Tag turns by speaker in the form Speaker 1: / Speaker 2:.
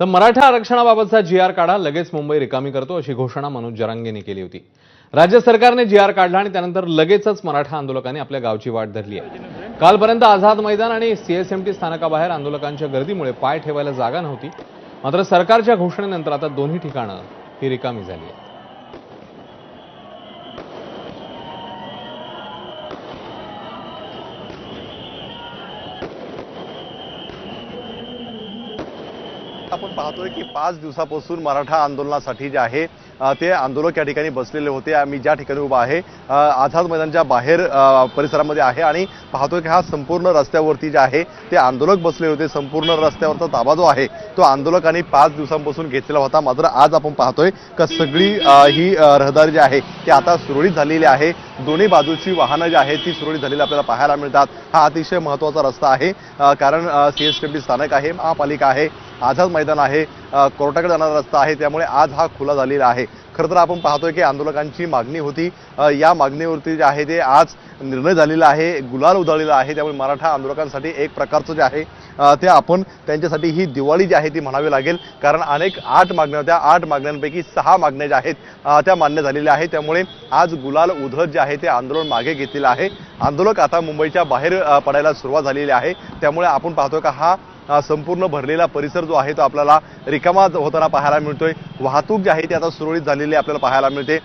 Speaker 1: तर मराठा आरक्षणाबाबतचा जी आर काढा लगेच मुंबई रिकामी करतो अशी घोषणा मनोज जरांगेंनी केली होती. राज्य सरकारने जी आर काढला आणि त्यानंतर लगेचच मराठा आंदोलकांनी आपल्या गावची वाट धरली आहे. कालपर्यंत आझाद मैदान आणि सीएसएमटी स्थानकाबाहेर आंदोलकांच्या गर्दीमुळे पाय ठेवायला जागा नव्हती. मात्र सरकारच्या घोषणेनंतर आता दोन्ही ठिकाणं ही रिकामी झाली आहेत.
Speaker 2: आपण पाहतोय की पाच दिवसापासून मराठा आंदोलनासाठी जे आहे ते आंदोलक या ठिकाणी बसलेले होते. आम्ही ज्या ठिकाणी उभा आहे आझाद मैदानच्या बाहेर परिसरामध्ये आहे आणि पाहतोय की हा संपूर्ण रस्त्यावरती जे आहे ते आंदोलक बसले होते. संपूर्ण रस्त्यावरचा ताबा जो आहे तो आंदोलकांनी पाच दिवसांपासून घेतलेला होता. मात्र आज आपण पाहतोय का सगळी ही रहदारी जी आहे ती आता सुरळीत झालेली आहे. दोन्ही बाजूची वाहनं जी आहेत ती सुरळीत झालेली आपल्याला पाहायला मिळतात. हा अतिशय महत्त्वाचा रस्ता आहे. कारण सी एस टी स्थानक आहे महापालिका आहे. आझाद मैदान आहे कोर्टाकडे जाणारा रस्ता आहे त्यामुळे आज हा खुला झालेला आहे. खरं तर आपण पाहतोय की आंदोलकांची मागणी होती या मागणीवरती जे आहे ते आज निर्णय झालेला आहे गुलाल उधळलेला आहे त्यामुळे मराठा आंदोलकांसाठी एक प्रकारचं जे आहे ते आपण त्यांच्यासाठी ही दिवाळी जी आहे ती म्हणावी लागेल. कारण अनेक आठ मागण्या होत्या आठ मागण्यांपैकी सहा मागण्या ज्या आहेत त्या मान्य झालेल्या आहेत. त्यामुळे आज गुलाल उधळत जे आहे ते आंदोलन मागे घेतलेलं आहे. आंदोलक आता मुंबईच्या बाहेर पडायला सुरुवात झालेली आहे. त्यामुळे आपण पाहतोय का हा संपूर्ण भरलेला परिसर जो आहे तो आपल्याला रिकामा होताना पाहायला मिळतोय. वाहतूक जी आहे ती आता सुरळीत झालेली आपल्याला पाहायला मिळते.